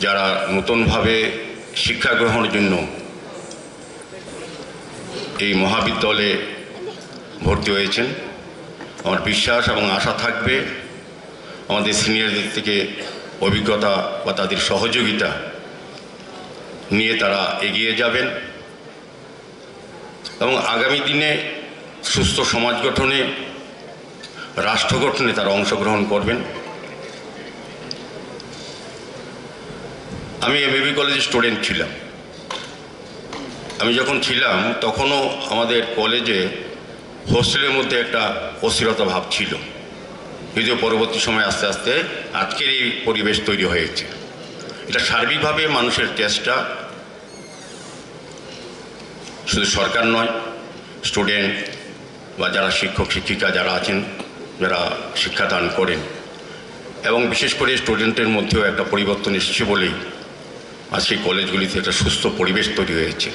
যারা নতুনভাবে শিক্ষা গ্রহণের জন্য এই মহাবিদ্যালয়ে ভর্তি হয়েছেন। আমার বিশ্বাস এবং আশা থাকবে আমাদের সিনিয়রদের থেকে অভিজ্ঞতা বা তাদের সহযোগিতা নিয়ে তারা এগিয়ে যাবেন এবং আগামী দিনে সুস্থ সমাজ গঠনে, রাষ্ট্র গঠনে তারা অংশগ্রহণ করবেন। আমি এমএবি কলেজের স্টুডেন্ট ছিলাম। আমি যখন ছিলাম, তখনও আমাদের কলেজে হোস্টেলের মধ্যে একটা অস্থিরতা ভাব ছিল। যদিও পরবর্তী সময় আস্তে আস্তে আজকের এই পরিবেশ তৈরি হয়েছে। এটা সার্বিকভাবে মানুষের চেষ্টা। শুধু সরকার নয় স্টুডেন্ট বা যারা শিক্ষক, শিক্ষিকা যারা আছেন, যারা শিক্ষাদান করেন, এবং বিশেষ করে স্টুডেন্টের মধ্যেও একটা পরিবর্তন এসেছে বলেই আজকে কলেজগুলিতে একটা সুস্থ পরিবেশ তৈরি হয়েছে।